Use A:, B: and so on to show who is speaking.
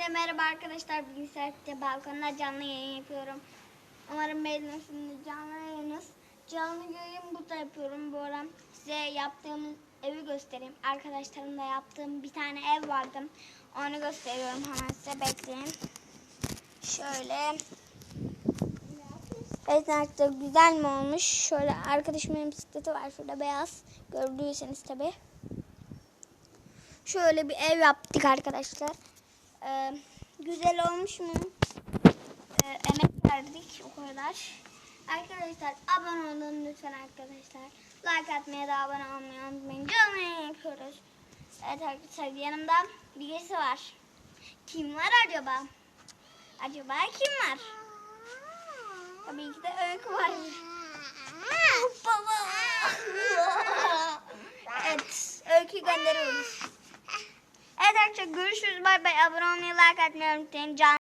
A: Hepinize merhaba arkadaşlar. Bugün Sertçe balkonda canlı yayın yapıyorum. Umarım beğenirsiniz canlı yayınız. Canlı yayın burada yapıyorum. Bu ara size yaptığım evi göstereyim. Arkadaşlarımla yaptığım bir tane ev vardı. Onu gösteriyorum hemen size bekleyin. Şöyle. Evet arkadaşlar güzel mi olmuş? Şöyle arkadaşımın bisikleti var şurada beyaz. Gördüyseniz tabii. Şöyle bir ev yaptık arkadaşlar. Ee, güzel olmuş mu? Ee, emek verdik o kadar. Arkadaşlar abone olun lütfen arkadaşlar. Like atmaya da abone olmayı unutmayın. Canlı yapıyoruz. Evet arkadaşlar yanımda birisi var. Kim var acaba? Acaba kim var? Tabii ki de Öykü var. Baba. evet Öykü gönderiyoruz. Arkadaşlar görüşürüz. Bay bay. Abone olmayı, like atmayı unutmayın. Can